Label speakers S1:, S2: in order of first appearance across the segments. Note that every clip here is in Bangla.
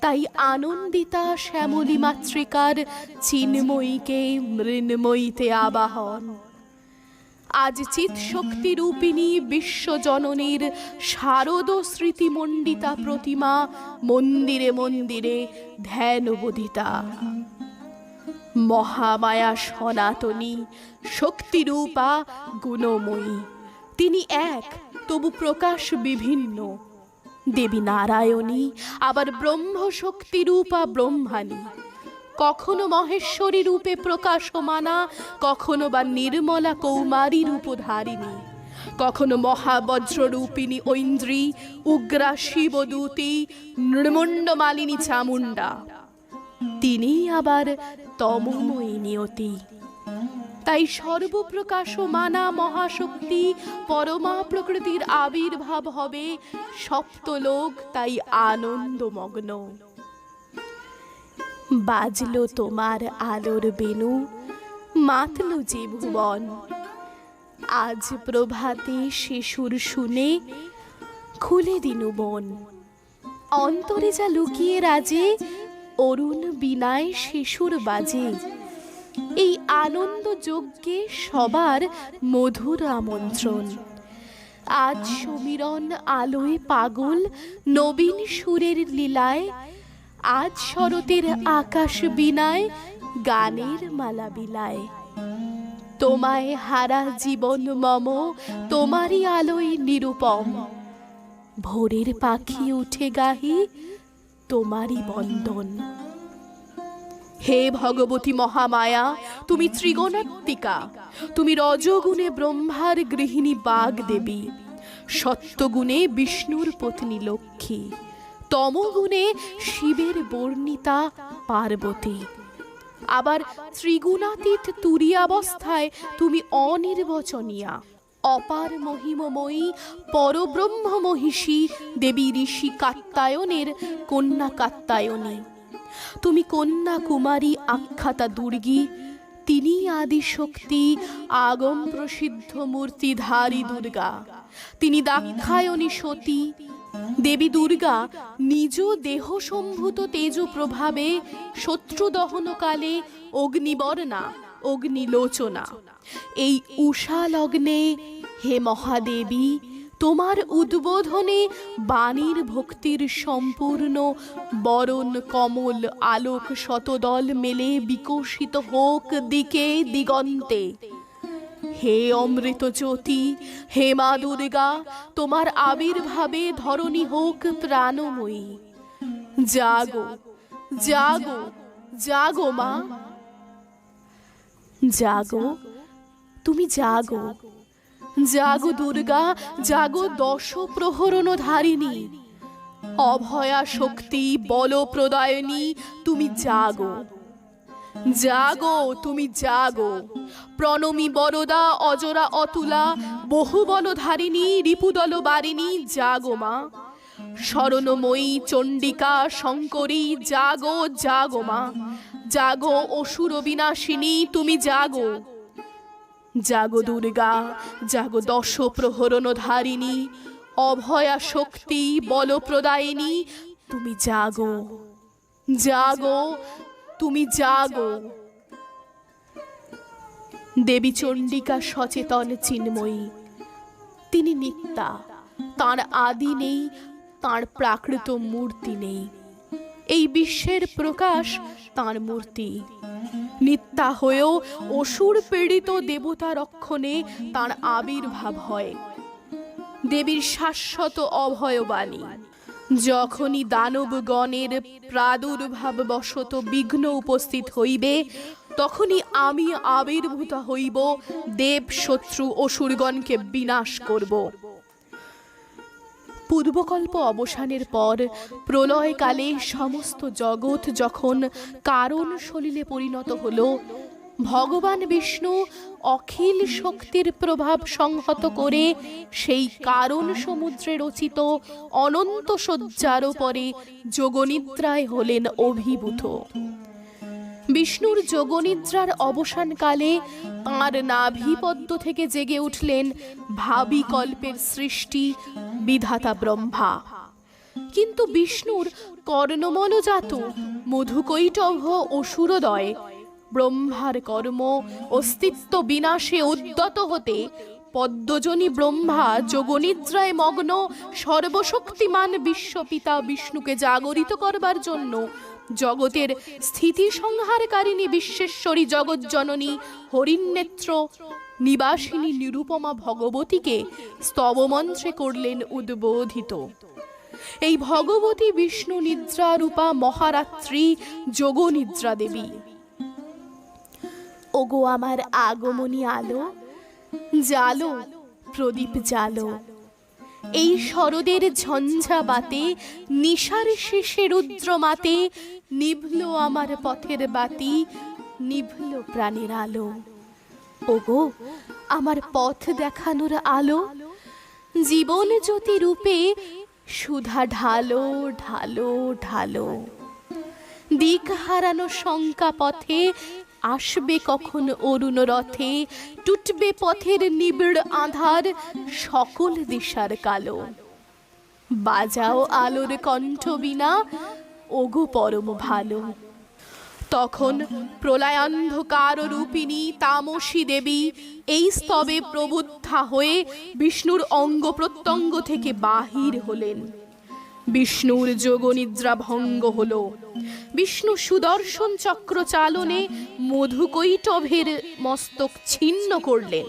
S1: তাই আনন্দিতা শ্যামলী মাতৃকার চিন্ময়ীকে মৃন্ময়ীতে আবাহন। আজ চিত শক্তি রূপিণী বিশ্বজননীর শারদ স্মৃতিমণ্ডিতা প্রতিমা মন্দিরে মন্দিরে ধ্যানবোধিতা মহামায়া সনাতনী শক্তিরূপা গুণময়ী। তিনি এক, তবু প্রকাশ বিভিন্ন। দেবী নারায়ণী, আবার ব্রহ্ম শক্তিরূপা ব্রহ্মাণী। কখনো মহেশ্বরী রূপে প্রকাশমানা, কখনো বা নির্মলা কৌমারী রূপধারিণী। কখনো মহাবজ্র রূপিণী ঐন্দ্রী, উগ্রা শিবদূতী নৃমণ্ডমালিনী চামুণ্ডা। তিনি আবার তমময়ী নিয়তি তাই সর্বপ্রকাশ মানা মহাশক্তি পরমা প্রকৃতির আবির্ভাব হবে সপ্তলোক, তাই আনন্দমগ্ন। বাজল তোমার আলোর বেনু মাতল যে ভুবন আজ প্রভাতে শিশুর শুনে খুলে দিনু বন অন্তরে যা লুকিয়ে রাজে, অরুণ বিনায় শিশুর বাজে। এই আনন্দ যজ্ঞে সবার মধুর আমন্ত্রণ। আজ সমীরণ আলোয় পাগল, নবীন সুরের লীলায়, আজ শরতের আকাশ বিনায়, গানের মালা বিলায়। তোমায় হারা জীবন মম, তোমারই আলোয় নিরুপম। ভোরের পাখি উঠে গাহি, তোমারই বন্দন। হে ভগবতী মহামায়া, তুমি ত্রিগণাত্মিকা। তুমি রজগুণে ব্রহ্মার গৃহিণী বাগ দেবী সত্যগুণে বিষ্ণুর পত্নী লক্ষ্মী। তমগুণে শিবের বর্ণিতা পার্বতী। আবার ত্রিগুণাতীত তুরিয়াবস্থায় তুমি অনির্বচনীয়া। অপার মহিমময়ী পরব্রহ্ম মহিষী দেবী ঋষি কাত্তায়নের কন্যা কাত্তায়নী তুমি কন্যা কুমারী আখ্যাতা দুর্গী, তিনি আদি শক্তি আগম প্রসিদ্ধ মূর্তিধারী দুর্গা। তিনি দাক্ষায়ণী সতী, দেবী দুর্গা, নিজ দেহ সম্ভূত তেজ প্রভাবে শত্রু দহনকালে অগ্নিবর্ণা, অগ্নিলোচনা। এই উষা লগ্নে হে মহাদেবী তোমার উদ্বোধনে বাণীর ভক্তির সম্পূর্ণ বরণ কমল আলোক শতদল মেলে বিকশিত হোক দিকে দিগন্তে। হে অমৃত জ্যোতি, হে মা দুর্গা, তোমার আবির্ভাবে ধরণী হোক প্রাণময়ী। জাগো জাগো জাগো মা। জাগো, তুমি জাগো। জাগো দুর্গা, জাগো দশ প্রহরণ ধারিণী অভয়া শক্তি বল প্রদায়নী তুমি জাগো। জাগো, তুমি জাগো। প্রণমী বরদা, অজরা অতুলা বহু বলধারিণী রিপুদল বারিণী জাগো মা। স্মরণময়ী চণ্ডিকা, শঙ্করী, জাগো জাগো মা। জাগো অসুর বিনাশিনী তুমি জাগো। জাগো দুর্গা, জাগো দশ প্রহরণ ধারিণী অভয়া শক্তি বল প্রদায়িনী তুমি জাগো জাগো, তুমি জাগো। দেবী চণ্ডিকা সচেতন চিন্ময়ী, তিনি নিত্যা, তার আদি নেই, তার প্রাকৃত মূর্তি নেই। এই বিশ্বের প্রকাশ তার মূর্তি। নিত্যা হয়েও অসুর পীড়িত দেবতা রক্ষণে তার আবির্ভাব হয়। দেবীর শাশ্বত অভয়বাণী। যখনই দানবগণের প্রাদুর্ভাব বশত বিঘ্ন উপস্থিত হইবে, তখনই আমি আবির্ভূত হইব দেব শত্রু অসুরগণকে বিনাশ করব। পূর্বকল্প অবসানের পর প্রলয়কালে সমস্ত জগৎ যখন কারণ সলিলে পরিণত হল, ভগবান বিষ্ণু অখিল শক্তির প্রভাব সংহত করে সেই কারণ সমুদ্রে রচিত অনন্ত শয্যার পরে যোগনিদ্রায় হলেন অভিভূত। বিষ্ণুর যোগনিদ্রার অবসানকালে তাঁর নাভিপদ্ম থেকে জেগে উঠলেন ভাবি কল্পের সৃষ্টি বিধাতা ব্রহ্মা। কিন্তু বিষ্ণুর কর্ণমলজাত মধুকৈটভ অসুরদয় ব্রহ্মার কর্ম অস্তিত্ব বিনাশে উদ্যত হতে পদ্মজনী ব্রহ্মা যোগনিদ্রায় মগ্ন সর্বশক্তিমান বিশ্বপিতা বিষ্ণুকে জাগরিত করবার জন্য জগতের স্থিতি সংহারকারিণী বিশ্বেশ্বরী জগজ্জননী হরিণনেত্র নিবাসিনী নিরুপমা ভগবতীকে স্তবমন্ত্রে করলেন উদ্বোধিত। এই ভগবতী বিষ্ণু নিদ্রা রূপা মহারাত্রি যোগনিদ্রা দেবী। ওগো আমার আগমনী আলো, জালো, প্রদীপ জালো। এই শরদের ঝঞ্ঝা বাতে নিশার শেষে রুদ্র মাতে নিভল আমার পথের বাতি, নিভল প্রাণের আলো। ওগো, আমার পথ দেখানোর আলো, জীবন জ্যোতি রূপে সুধা ঢালো ঢালো ঢালো। দিক হারানো শঙ্কা পথে আসবে কখন অরুণ রথে? টুটবে পথের নিবিড় আধার, সকল দিশার কালো। বাজাও আলোর কণ্ঠ বিনা, ওগো পরম ভালো। তখন প্রলয়ান্ধকার রূপিণী তামসী দেবী এই স্তবে প্রবুদ্ধা হয়ে বিষ্ণুর অঙ্গ প্রত্যঙ্গ থেকে বাহির হলেন। বিষ্ণুর যোগনিদ্রা ভঙ্গ হল। বিষ্ণু সুদর্শন চক্র চালনে মধুকৈটভের মস্তক ছিন্ন করলেন।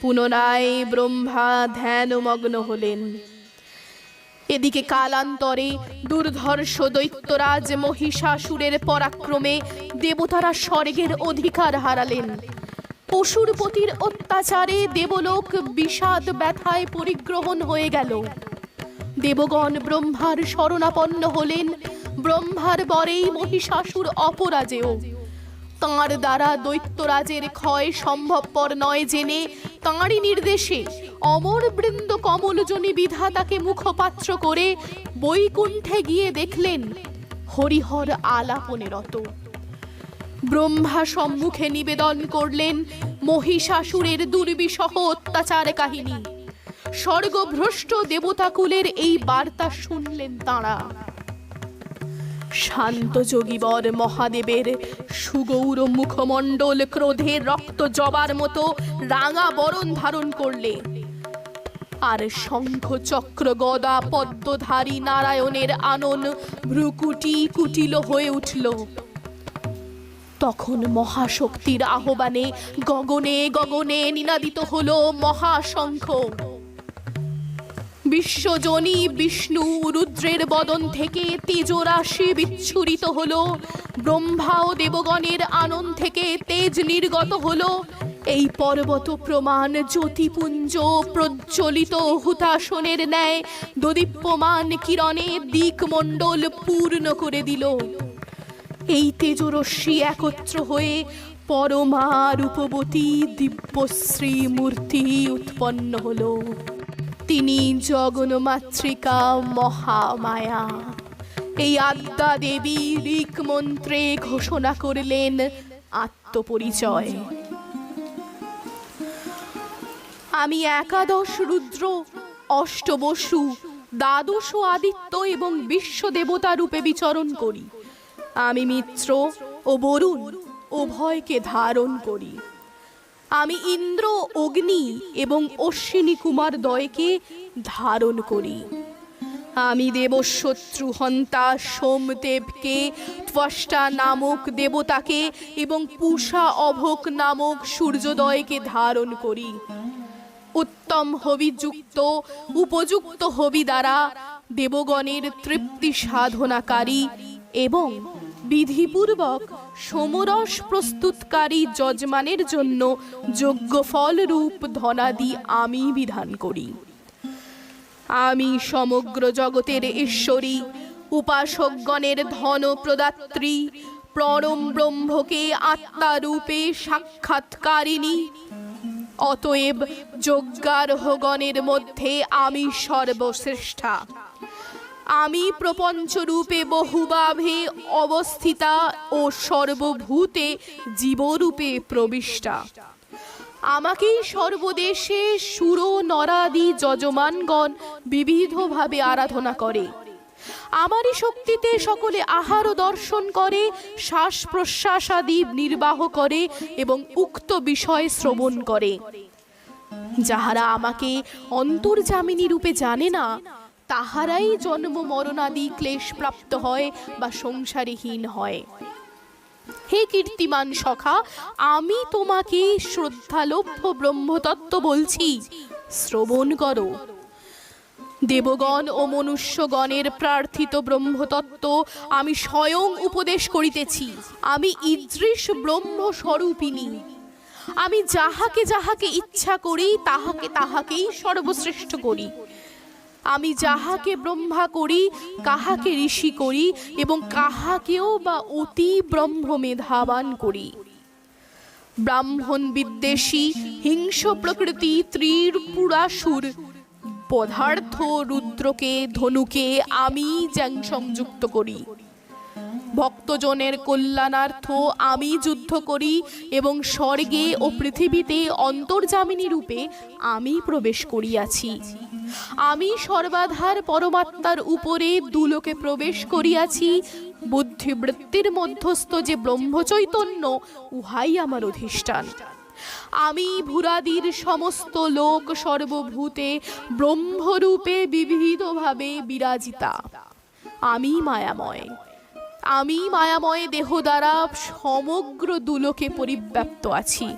S1: পুনরায় ব্রহ্মা ধ্যানমগ্ন হলেন। এদিকে কালান্তরে দুর্ধর্ষ দৈত্যরাজ মহিষাসুরের পরাক্রমে দেবতারা স্বর্গের অধিকার হারালেন। পশুরপতির অত্যাচারে দেবলোক বিষাদ ব্যথায় পরিগ্রহণ হয়ে গেল। দেবগণ ব্রহ্মার শরণাপন্ন হলেন। ব্রহ্মার বরেই মহিষাসুর অপরাজেয়। তাঁর দ্বারা দৈত্যরাজের ক্ষয় সম্ভবপর নয় জেনে তাঁরই নির্দেশে অমর বৃন্দ কমলজনী বিধাতাকে মুখপাত্র করে বৈকুণ্ঠে গিয়ে দেখলেন হরিহর আলাপনে রত। ব্রহ্মা সম্মুখে নিবেদন করলেন মহিষাসুরের দুর্বিষহ অত্যাচার কাহিনী। স্বর্গভ্রষ্ট দেবতাকুলের এই বার্তা শুনলেন তাঁরা। শান্ত যোগীবর মহাদেবের সুগৌর মুখমণ্ডল ক্রোধে রক্ত জবার মতো রাঙা বরণ ধারণ করলে, আর শঙ্খ চক্র গদা পদ্মধারী নারায়ণের আনন ভ্রুকুটি কুটিল হয়ে উঠল। তখন মহাশক্তির আহ্বানে গগনে গগনে নিনাদিত হলো মহাশঙ্খ। বিশ্বজনী বিষ্ণু রুদ্রের বদন থেকে তেজরাশি বিচ্ছুরিত হল। ব্রহ্মা ও দেবগণের আনন্দ থেকে তেজ নির্গত হল। এই পর্বত প্রমাণ জ্যোতিপুঞ্জ প্রজ্বলিত হুতাসনের ন্যায় দদীপ্যমান কিরণে দিকমণ্ডল পূর্ণ করে দিল। এই তেজরশ্মি একত্র হয়ে পরমা রূপবতী দিব্যশ্রী মূর্তি উৎপন্ন হলো। তিনি জগন্মাতৃকা মহামায়া। এই আদ্যা দেবী ঋক মন্ত্রে ঘোষণা করলেন আত্মপরিচয়। আমি একাদশ রুদ্র, অষ্টবসু, দ্বাদশ আদিত্য এবং বিশ্ব দেবতা রূপে বিচরণ করি। আমি মিত্র ও বরুণ উভয়কে ধারণ করি। আমি ইন্দ্র, অগ্নি এবং অশ্বিনী কুমার দয়কে ধারণ করি। আমি দেবশত্রু হন্তা, সোমদেবকে, ত্বষ্টা নামক দেবতাকে এবং পূষা অভোক নামক সূর্যোদয়কে ধারণ করি। উত্তম হবিযুক্ত, উপযুক্ত হবি দ্বারা দেবগণের তৃপ্তি সাধনাকারী এবং বিধিপূর্বক সমরস প্রস্তুতকারী যজমানের জন্য যোগ্য ফল রূপ ধনাদি আমি বিধান করি। আমি সমগ্র জগতের ঈশ্বরী, উপাসকগণের ধন প্রদাত্রী পরম ব্রহ্মকে আত্মারূপে সাক্ষাৎকারিণী। অতএব যজ্ঞারোহগণের মধ্যে আমি সর্বশ্রেষ্ঠা। আমি প্রপঞ্চরূপে বহুভাবে অবস্থিতা ও সর্বভূতে জীবরূপে প্রবিষ্টা। আমাকেই সর্বদেশে সুর, নরাদি, যজমানগণ বিবিধভাবে আরাধনা করে। আমারই শক্তিতে সকলে আহার দর্শন করে শ্বাস প্রশ্বাস আদি নির্বাহ করে এবং উক্ত বিষয় শ্রবণ করে। যাহারা আমাকে অন্তর্জামিনী রূপে জানে না তাহারাই জন্ম মরণাদি ক্লেশ প্রাপ্ত হয় বা সংসারীহীন হয়। হে কীর্তিমান সখা, আমি তোমাকে শ্রদ্ধালভ্য ব্রহ্মতত্ত্ব বলছি। শ্রবণ করো। দেবগণ ও মনুষ্যগণের প্রার্থিত ব্রহ্মতত্ত্ব আমি স্বয়ং উপদেশ করিতেছি। আমি ইদৃশ ব্রহ্ম স্বরূপিনী আমি যাহাকে যাহাকে ইচ্ছা করি, তাহাকে তাহাকেই সর্বশ্রেষ্ঠ করি। আমি যাহাকে ব্রহ্মা করি, কাহাকে ঋষি করি এবং কাহাকেও বা অতি ব্রহ্ম মেধাবান করি। ব্রাহ্মণ বিদ্বেষী, হিংস প্রকৃতি ত্রিপুরাসুর পদার্থ রুদ্রকে, ধনুকে আমি যেন সংযুক্ত করি। ভক্তজনের কল্যাণার্থ আমি যুদ্ধ করি এবং স্বর্গে ও পৃথিবীতে অন্তর্জামিনী রূপে আমি প্রবেশ করিয়াছি। আমি সর্বাধার পরমাত্মার উপরে দুলোকে প্রবেশ করিয়াছি, বুদ্ধিবৃত্তির মধ্যস্থ যে ব্রহ্মচৈতন্য, উহাই আমার অধিষ্ঠান। আমি ভূরাদির সমস্ত লোক সর্বভূতে ব্রহ্মরূপে বিবিধভাবে বিরাজিতা। আমি মায়াময়। আমি মায়াময় দেহ দ্বারা সমগ্র দুলোকে পরিব্যাপ্ত আছি।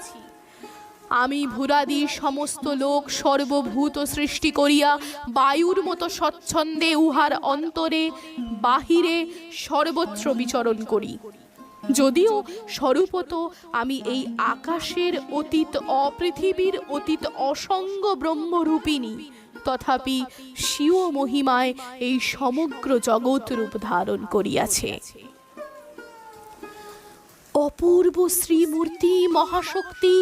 S1: আমি ভূরাদি সমস্ত লোক সর্বভূত সৃষ্টি করিয়া বায়ুর মতো স্বচ্ছন্দে উহার অন্তরে, বাহিরে সর্বত্র বিচরণ করি। যদিও স্বরূপত আমি এই আকাশের অতীত অপৃথিবীর অতীত অসঙ্গ ব্রহ্মরূপিণী তথাপি স্বীয় মহিমায় এই সমগ্র জগৎ রূপ ধারণ করিয়াছে। অপূর্ব শ্রীমূর্তি মহাশক্তি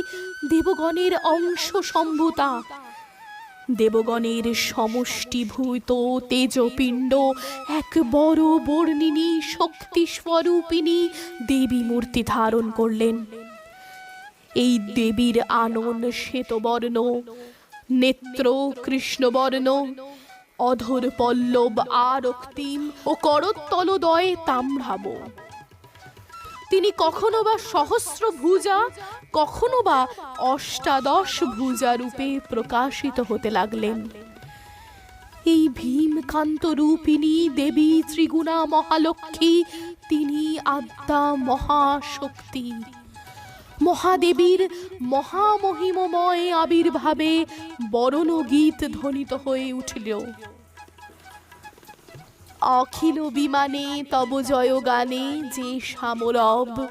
S1: দেবগণের অংশ সম্ভূতা। দেবগণের সমষ্টিভূত তেজপিণ্ড এক বড় বর্ণিনী শক্তি স্বরূপিণী দেবী মূর্তি ধারণ করলেন। এই দেবীর আনন শ্বেতবর্ণ নেত্র কৃষ্ণবর্ণ, অধর পল্লব আর রক্তিম ও করতলদয় তাম্রাব। তিনি কখনো বা সহস্র ভুজা, কখনো বা অষ্টাদশ ভুজা রূপে প্রকাশিত হতে লাগলেন। এই ভীমকান্ত রূপিণী দেবী ত্রিগুণা মহালক্ষ্মী, তিনি আদ্যা মহাশক্তি। মহাদেবীর মহামহিমময় আবির্ভাবে বরণ গীত ধ্বনিত হয়ে উঠল। অখিল বিমানে তব জয় গানে যে সামরব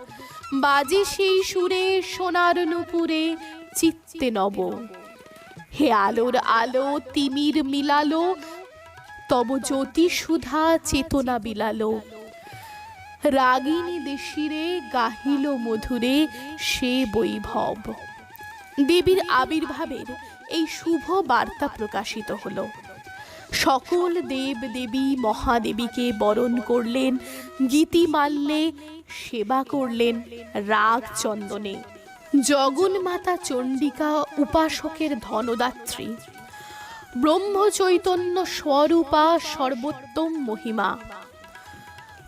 S1: বাজে সেই সুরে সোনার নুপুরে চিত্তে নব। হে আলোর আলো তিমির মিলালো, তব জ্যোতি সুধা চেতনা বিলালো। রাগিনী দেশিরে গাহিল মধুরে সে বৈভব। দেবীর আবির্ভাবের এই শুভ বার্তা প্রকাশিত হল। সকল দেব দেবী মহাদেবীকে বরণ করলেন, গীতি মাল্যে সেবা করলেন রাগ চন্দনে। জগন্মাতা চণ্ডিকা উপাসকের ধনদাত্রী। ব্রহ্ম চৈতন্য স্বরূপা সর্বোত্তম মহিমা।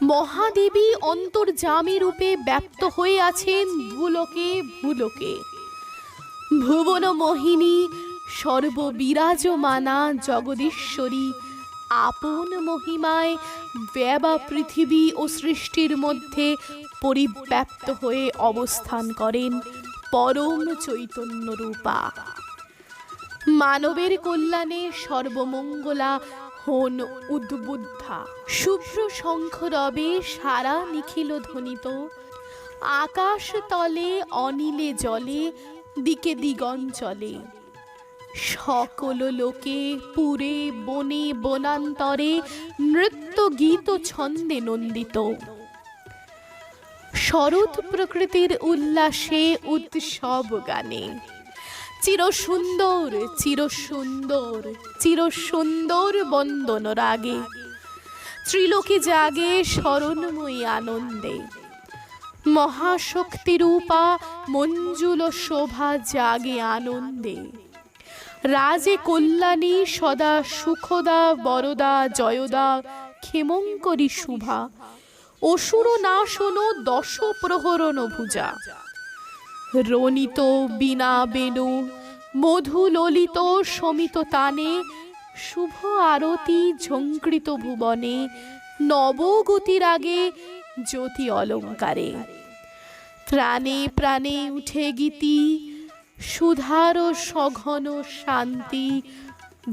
S1: মহাদেবী অন্তর্জামী রূপে ব্যপ্ত হয়ে আছেন ভুলোকে ভুলোকে। ভুবন মোহিনী, সর্ববিরাজমানা জগদীশ্বরী, আপন মহিমায় ব্যবা পৃথিবী ও সৃষ্টির মধ্যে পরিব্যাপ্ত হয়ে অবস্থান করেন পরম চৈতন্য রূপা মানবের কল্যাণে সর্বমঙ্গলা হন উদ্বুদ্ধা। শুভ্র শঙ্খ রবে সারা নিখিল ধ্বনিত। আকাশ তলে অনিলে জলে, দিকে দিগঞ্চলে সকল লোকে পুরে বনে বনান্তরে নৃত্য গীত ছন্দে নন্দিত। শরৎ প্রকৃতির উল্লাসে উৎসব গানে। চির সুন্দর চির সুন্দর চির সুন্দর বন্দন রাগে। ত্রিলোকে জাগে স্মরণময়ী আনন্দে। মহাশক্তিরূপা মঞ্জুল শোভা জাগে আনন্দে। রাজে কল্যাণী সদা সুখদা, বরদা, জয়দা, ক্ষেমঙ্করী শুভা। অসুর না শোনো দশ প্রহরণ ভুজা। রনিত বিনা বেনু মধু ললিত সমিত তানে, শুভ আরতি ঝঙ্কৃত ভুবনে, নবগতির আগে জ্যোতি অলঙ্কারে। প্রাণে প্রাণে উঠে গীতি, সুধার সঘন শান্তি,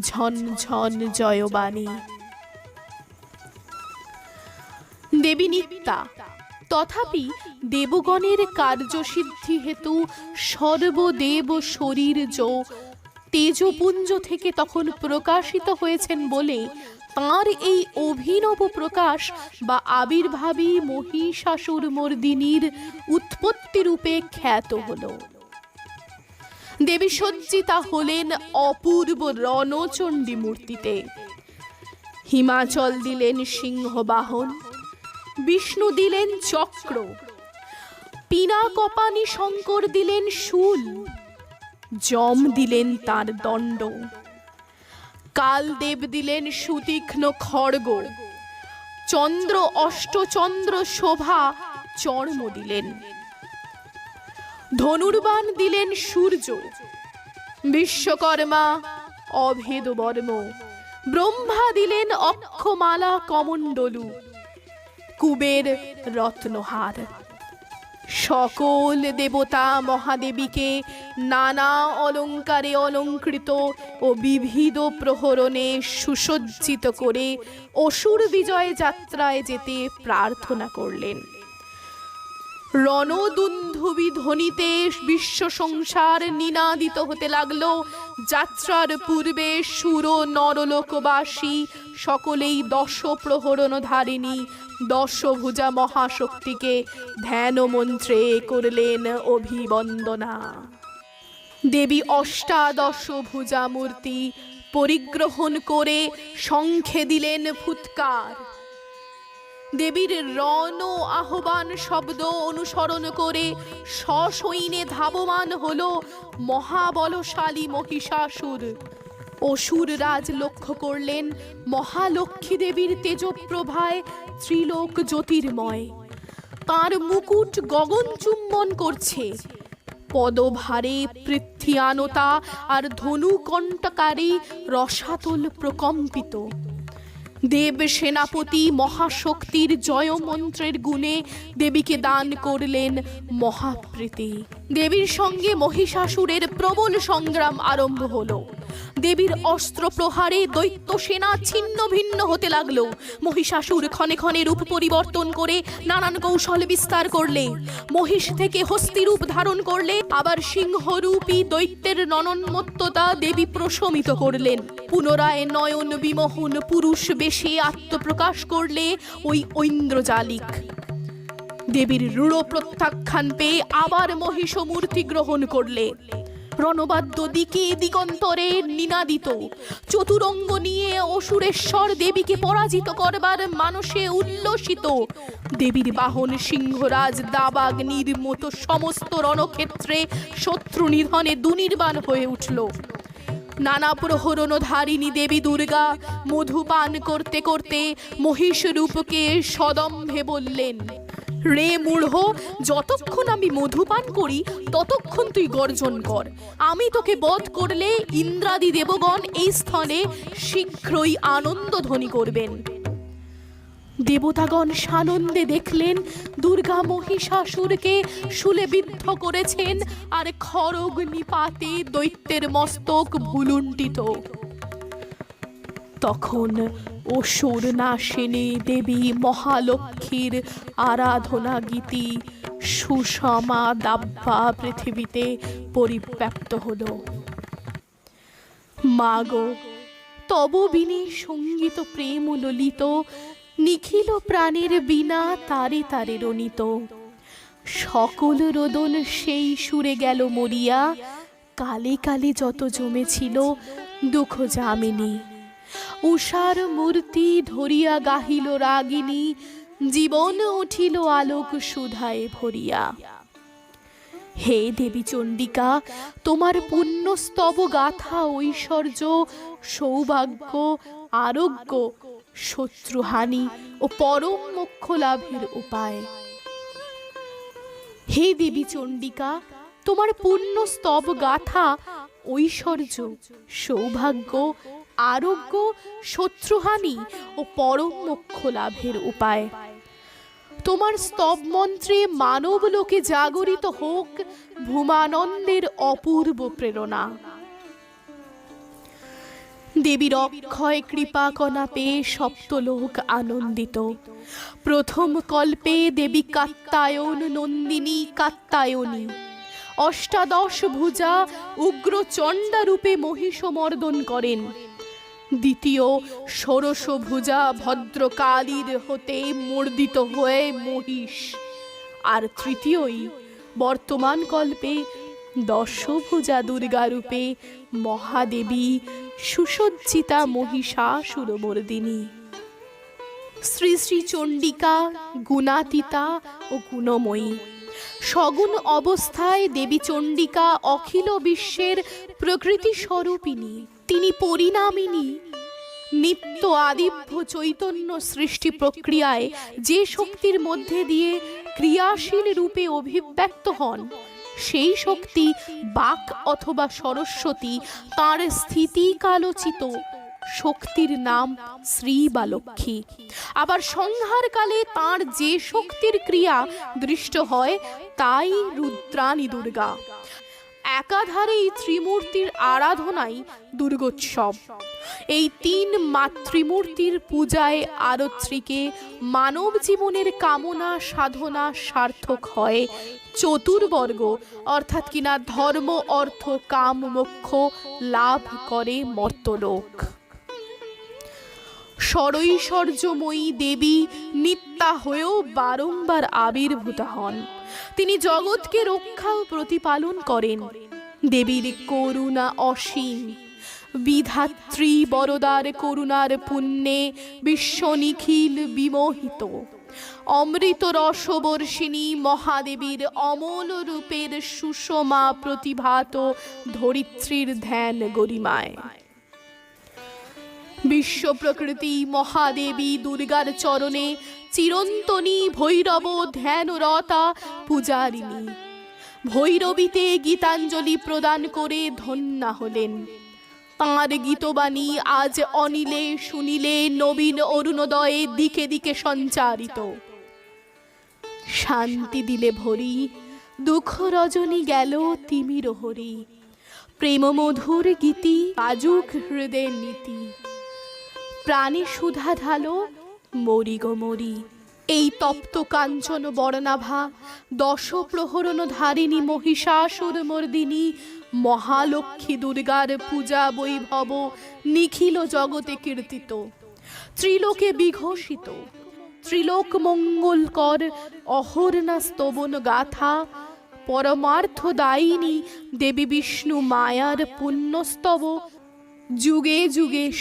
S1: ঝন ঝন জয়বাণী। দেবী নিত্যা তথাপি দেবগণের কার্যসিদ্ধি হেতু সর্বদেব শরীর যো। তেজপুঞ্জ থেকে তখন প্রকাশিত হয়েছেন বলে তাঁর এই অভিনব প্রকাশ বা আবির্ভাবী মহিষাসুর মর্দিনীর উৎপত্তি রূপে খ্যাত হল। দেবী সজ্জিতা হলেন অপূর্ব রণচণ্ডী মূর্তিতে হিমাচল দিলেন সিংহবাহন। বিষ্ণু দিলেন চক্র। পিনা কপানি শঙ্কর দিলেন শুল। যম দিলেন তার দণ্ড। কালদেব দিলেন সুতীক্ষ্ণ খড়গ। চন্দ্র অষ্টচন্দ্র শোভা চর্ম দিলেন। ধনুর্বান দিলেন সূর্য। বিশ্বকর্মা অভেদ বর্ম ব্রহ্মা দিলেন অক্ষমালা কমণ্ডলু। কুবের রত্নহার। সকল দেবতা মহাদেবীকে নানা অলঙ্কারে অলঙ্কৃত ও বিবিধ প্রহরণে সুসজ্জিত করে অসুর বিজয় যাত্রায় যেতে প্রার্থনা করলেন। রণদুন্ধুবি ধ্বনিতে বিশ্ব সংসার নিনাদিত হতে লাগল। যাত্রার পূর্বে সুর নরলোকবাসী, সকলেই দশ প্রহরণ ধারিণী দশভুজা মহাশক্তিকে ধ্যান মন্ত্রে করলেন অভিবন্দনা। দেবী অষ্টাদশ ভুজা মূর্তি পরিগ্রহণ করে শঙ্খে দিলেন ফুৎকার। দেবীর রণ আহ্বান শব্দ অনুসরণ করে সসৈনে ধাবমান হল মহাবলশালী মহিষাসুর। অসুর রাজ লক্ষ্য করলেন মহালক্ষ্মী দেবীর তেজপ্রভায় ত্রিলোক জ্যোতির্ময়। তার মুকুট গগন চুম্বন করছে। পদভারে পৃথ্বিয়ানতা আর ধনু কণ্টকারী রসাতল প্রকম্পিত। দেব সেনাপতি মহাশক্তির জয় মন্ত্রের গুণে দেবীকে দান করলেন মহাপ্রীতি। দেবীর সঙ্গে মহিষাসুরের প্রবল সংগ্রাম আরম্ভ হলো। দেবীর অস্ত্র প্রহারে দৈত্য সেনা ছিন্ন ভিন্ন হতে লাগল। মহিষাসুর ক্ষণে ক্ষণে রূপ পরিবর্তন করে নানান কৌশল বিস্তার করলে। মহিষ থেকে হস্তি রূপ ধারণ করলে আবার সিংহরূপী দৈত্যের ননন্মত্ততা দেবী প্রশমিত করলেন। পুনরায় নয়ন বিমোহন পুরুষ বেশে আত্মপ্রকাশ করলে ওই ঐন্দ্রজালিক। দেবীর রূঢ় প্রত্যাখ্যান পেয়ে আবার মহিষ মূর্তি গ্রহণ করলে। রণবাদ্য দিকে দিগন্তরে নিনাদিত। চতুরঙ্গ নিয়ে অসুরেশ্বর দেবীকে পরাজিত করবার মানসে উল্লসিত। দেবীর বাহন সিংহরাজ দাবাগ্নির মতো সমস্ত রণক্ষেত্রে শত্রু নিধনে দুনির্বাণ হয়ে উঠল। নানা প্রহরণধারিণী দেবী দুর্গা মধুপান করতে করতে মহিষ রূপকে সদম্ভে বললেন রে মূঢ়, যতক্ষণ আমি মধুপান করি, ততক্ষণ তুই গর্জন কর। আমি তোকে বধ করলে ইন্দ্রাদি দেবগণ এই স্থানে শীঘ্রই আনন্দ ধ্বনি করবেন। দেবতাগণ সানন্দে দেখলেন দুর্গা মহিষাসুরকে শুলে বিদ্ধ করেছেন, আর খড়গ নিপাতে দৈত্যের মস্তক ভুলুণ্ঠিত। তখন অসুর না নাশিনী দেবী মহালক্ষ্মীর আরাধনা গীতি সুষমা দাব্বা পৃথিবীতে পরিব্যাপ্ত হল। মাগো, তব বিনে সংগীত প্রেম ললিত, নিখিল প্রাণের বিনা তারে তারে রনিত সকল রোদন সেই সুরে গেল মরিয়া, কালে কালে যত জমেছিল দুঃখ যামিনী। উষার মূর্তি ধরিয়া গাহিল রাগিনী, জীবন উঠিল আলোক সুধায় ভরিয়া। হে দেবী চণ্ডিকা, তোমার পুণ্যস্তব গাথা ঐশ্বর্য, সৌভাগ্য, আরোগ্য, শত্রুহানি ও পরম মোক্ষ লাভের উপায়। হে দেবী চণ্ডিকা, তোমার পূর্ণ স্তব গাথা ঐশ্বর্য, সৌভাগ্য আরোগ্য, শত্রুহানি ও পরম মোক্ষ লাভের উপায়। তোমার স্তব মন্ত্রে মানব লোকে জাগরিত হোক ভূমানন্দের অপূর্ব প্রেরণা। দেবীর অক্ষয় কৃপা কণা পেয়ে সপ্তলোক আনন্দিত। প্রথম কল্পে দেবী কাত্তায়ন নন্দিনী কাত্তায়নী। অষ্টাদশ ভুজা উগ্র চণ্ডা রূপে মহিষমর্দন করেন। দ্বিতীয় ষোড়শ ভুজা ভদ্রকালীর হতে মর্দিত হয়ে মহিষ। আর তৃতীয়ই বর্তমান কল্পে দশভুজা দুর্গা রূপে মহাদেবী সুসজ্জিতা মহিষাসুরমর্দিনী শ্রী শ্রী চণ্ডিকা, গুণাতীতা ও গুণময়ী, সগুণ অবস্থায় দেবী চণ্ডিকা অখিল বিশ্বের প্রকৃতি স্বরূপিনী তিনি পরিণামিনী। নিত্য আদিভ্য চৈতন্য সৃষ্টি প্রক্রিয়ায় যে শক্তির মধ্যে দিয়ে ক্রিয়াশীল রূপে অভিব্যক্ত হন, সেই শক্তি বাক অথবা সরস্বতী তাঁর স্থিতি কালোচিত শক্তির নাম শ্রী বা লক্ষ্মী। আবার সংহারকালে তাঁর যে শক্তির ক্রিয়া দৃষ্ট হয়, তাই রুদ্রাণী দুর্গা। একাধারে এই ত্রিমূর্তির আরাধনাই দুর্গোৎসব। এই তিন মাতৃমূর্তির পূজায় আরত্রিকে মানব জীবনের কামনা, সাধনা সার্থক হয় চতুর্বর্গ, অর্থাৎ কিনা ধর্ম, অর্থ, কাম, মোক্ষ লাভ করে মর্তলোক। সরৈশ্বর্যময়ী দেবী নিত্যা হয়েও বারংবার আবির্ভূত হন। তিনি জগৎকে রক্ষা ও প্রতিপালন করেন। দেবীর করুণা অসীম। বিধাত্রী বরদার করুণার পুণ্যে বিশ্ব নিখিল বিমোহিত। অমৃত রসবর্ষিণী মহাদেবীর অমল রূপের সুষমা প্রতিভাত ধরিত্রীর ধ্যান গরিমায়। বিশ্ব প্রকৃতি মহাদেবী দুর্গার চরণে চিরন্তনী ভৈরব ধ্যানরতা পূজারিণী। ভৈরবীতে গীতাঞ্জলি প্রদান করে ধন্যা হলেন। তাঁর গীতবাণী আজ অনিলে শুনিলে নবীন অরুণোদয়ে দিকে দিকে সঞ্চারিত। শান্তি দিলে ভরি, দুঃখ রজনী গেল তিমির হরি। প্রেম মধুর গীতি, আজুক হৃদয়ের নীতি। প্রাণে সুধা ঢালো, মরি গো মরি। এই তপ্ত কাঞ্চন বর্ণাভা দশ প্রহরণ ধারিণী মহিষাসুর মর্দিনী, মহালক্ষ্মী দুর্গার পূজা বৈভব, নিখিল জগতে কীর্তিত। ত্রিলোকে বিঘোষিত, ত্রিলোক মঙ্গলকর অহর্ণা স্তবন গাথা, পরমার্থ দায়িনী দেবী বিষ্ণু মায়ার পুণ্যস্তব যুগে যুগে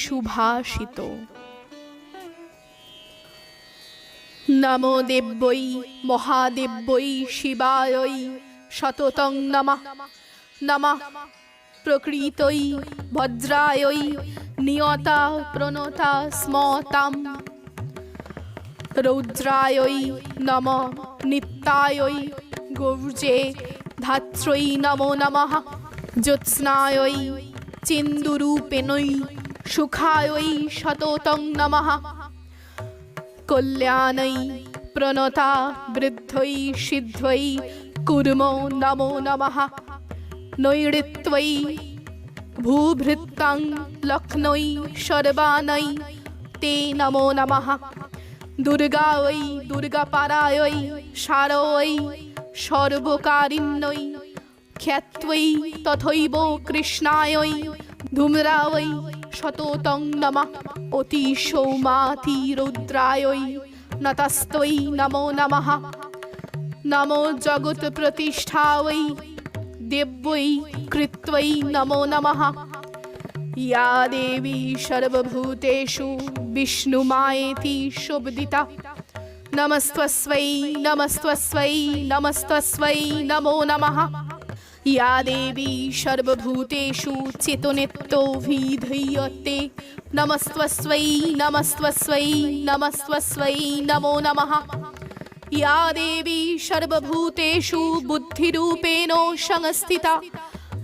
S1: নমো দেব্যই মহাদেব্যই শিবায়ই শততং নমঃ। নমঃ। প্রকৃতই ভদ্রায়ই নিয়তা, প্রণতা, স্মতাম। রৌদ্রায়ই নম। নিত্যায়ই গৌর্যে ধাত্রয়ী নমো নমঃ। জ্যোৎস্নায়ই চিন্দুরূপেণৈ সুখায়ৈ শততং নমঃ। কল্যাণৈ প্রণতা বৃদ্ধৈ সিদ্ধৈ কুর্মো নমো নমঃ। নৈঋত্বৈ ভূভৃত্তাং লক্ষ্ণৈ সর্বাণৈ তে নমো নমঃ। দুর্গা ওই দুর্গাপারায়ৈ সারৈ সর্বকারিণ্যৈ ख्यात्वै तथैव कृष्णायै धूम्रावै शतोतं नमः। अतिशौमाति रुद्रायै नतस्त्वै नमो नमः। नमो जगत् प्रतिष्ठावै देव्यै कृत्वै नमो नमः। या देवी सर्वभूतेषु विष्णुमायेति शुभदिता। नमस्त्वस्वै नमस्त्वस्वै नमस्त्वस्वै नमो नमः नमो नमः। या देवी सर्वभूतेषु चेतनेत्तोऽभिधीयते नमस्त्वस्वै नमस्त्वस्वै नमस्त्वस्वै नमो नमः। या देवी सर्वभूतेषु बुद्धिरूपेण संस्थिता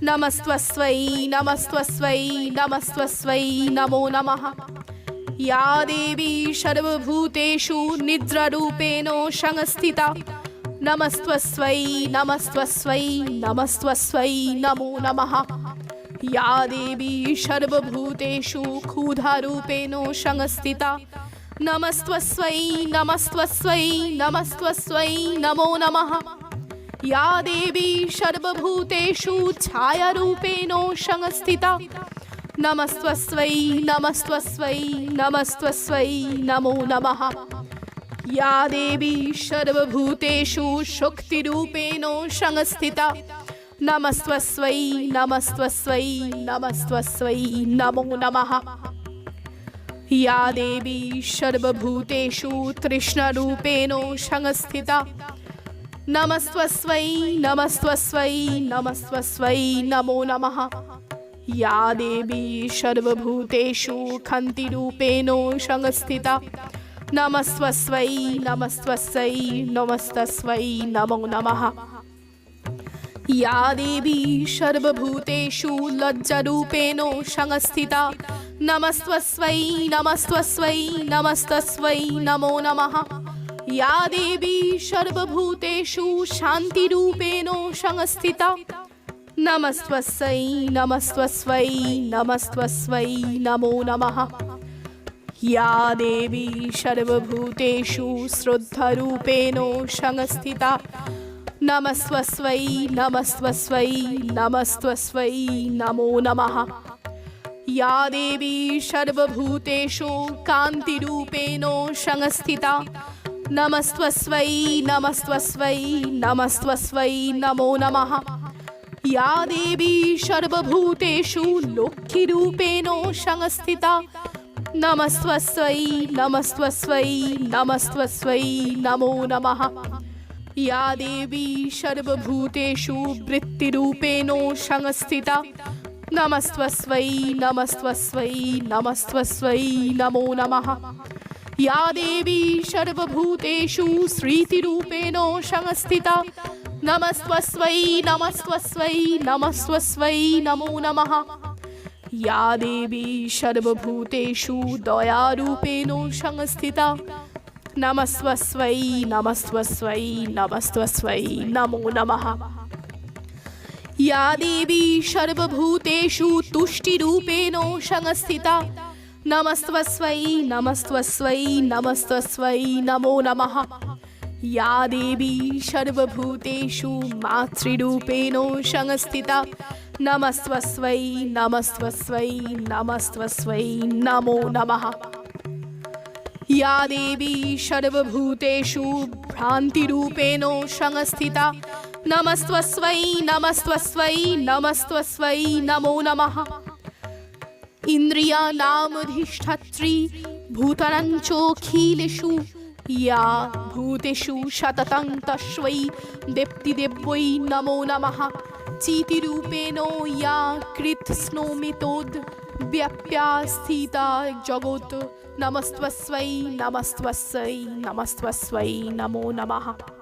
S1: नमस्त्वस्वै नमस्त्वस्वै नमस्त्वस्वै नमो नमः। या देवी सर्वभूतेषु निद्रारूपेण संस्थिता नमस्त्वस्वै नमस्त्वस्वै नमस्त्वस्वै नमो नमः। या देवी सर्वभूतेषु क्षुधारूपेण संस्थिता नमस्त्वस्वै नमस्त्वस्वै नमस्त्वस्वै नमो नमः। या देवी सर्वभूतेषु छायारूपेण संस्थिता नमस्त्वस्वै नमस्त्वस्वै नमस्त्वस्वै नमो नमः। या देवी सर्वभूतेषु शक्तिरूपेण संस्थिता नमस्त्वस्वै नमस्त्वस्वै नमस्त्वस्वै नमो नमः। या देवी सर्वभूतेषु तृष्णरूपेण संस्थिता नमस्त्वस्वै नमस्त्वस्वै नमस्त्वस्वै नमो नमः। या देवी सर्वभूतेषु खन्तिरूपेण संस्थिता नमस्त्वस्वै नमस्त्वस्वै नमस्तस्वै, नमो नमः। या देवी सर्वभूतेषु लज्जरूपेण संस्थिता नमस्त्वस्वै नमस्त्वस्वै नमस्तस्वै, नमो नमः। या देवी सर्वभूतेषु शान्तिरूपेण संस्थिता नमस्त्वस्यै नमस्त्वस्वै नमस्त्वस्वै नमो नमः। या देवी सर्वभूतेषु श्रद्धरूपेण संस्थिता नमस्त्वस्वै नमस्त्वस्वै नमस्त्वस्वै नमो नमः। या देवी सर्वभूतेषु कान्तिरूपेण संस्थिता नमस्त्वस्वै नमस्त्वस्वै नमस्त्वस्वै नमो नमः। या देवी सर्वभूतेषु लक्ष्मीरूपेण संस्थिता नमस्त्वस्वै नमस्त्वस्वै नमस्त्वस्वै नमो नमः या देवी सर्वभूतेषु वृत्तिरूपेण संस्थिता नमस्त्वस्वै नमस्त्वस्वै नमस्त्वस्वै नमो नमः या देवी सर्वभूतेषु श्रीतिरूपेण संस्थिता नमस्त्वस्वै नमस्त्वस्वै नमस्त्वस्वै नमो नमः या देवी सर्वभूतेषु दयारूपेण संस्थिता। नमस्त्वस्वै नमस्त्वस्वै नमस्त्वस्वै नमो नमः। या देवी सर्वभूतेषु तुष्टिरूपेण संस्थिता। नमस्त्वस्वै नमस्त्वस्वै नमस्त्वस्वै नमो नमः। या देवी सर्वभूतेषु मातृरूपेण संस्थिता। नमस्त्वस्वै नमस्त्वस्वै नमस्त्वस्वै नमो नमः। या देवी सर्वभूतेषु भ्रान्तिरूपेण संस्थिता। नमस्त्वस्वै नमस्त्वस्वै नमस्त्वस्वै नमो नमः। इन्द्रियाणामधिष्ठात्री भूतानाञ्चोऽखिलेषु या भूतेषु सततं तस्मै देप्तिदेव्यै नमो नमः। चितिरूपेण या कृत्स्नोमितोद् व्याप्या व्यप्यास्थिता जगोत्। नमस्त्वस्वै नमस्त्वस्वै नमस्त्वस्वै नमो नमः।